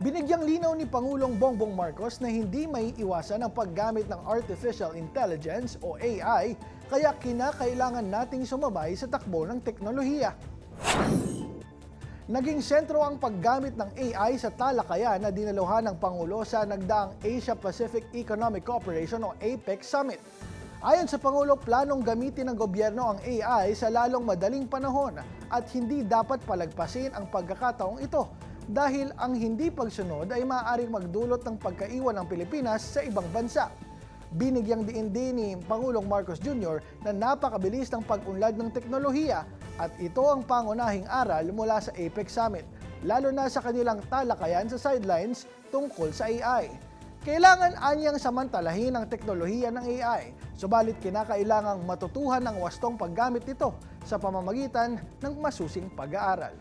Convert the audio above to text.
Binigyang linaw ni Pangulong Bongbong Marcos na hindi may iwasan ang paggamit ng Artificial Intelligence o AI kaya kinakailangan nating sumabay sa takbo ng teknolohiya. Naging sentro ang paggamit ng AI sa talakayan na dinaluhan ng Pangulo sa nagdaang Asia-Pacific Economic Cooperation o APEC Summit. Ayon sa Pangulo, planong gamitin ng gobyerno ang AI sa lalong madaling panahon at hindi dapat palagpasin ang pagkakataong ito dahil ang hindi pagsunod ay maaaring magdulot ng pagkaiwan ng Pilipinas sa ibang bansa. Binigyang diin din ni Pangulong Marcos Jr. na napakabilis ng pag-unlad ng teknolohiya at ito ang pangunahing aral mula sa APEC Summit, lalo na sa kanilang talakayan sa sidelines tungkol sa AI. Kailangan anyang samantalahin ang teknolohiya ng AI, subalit kinakailangang matutuhan ang wastong paggamit nito sa pamamagitan ng masusing pag-aaral.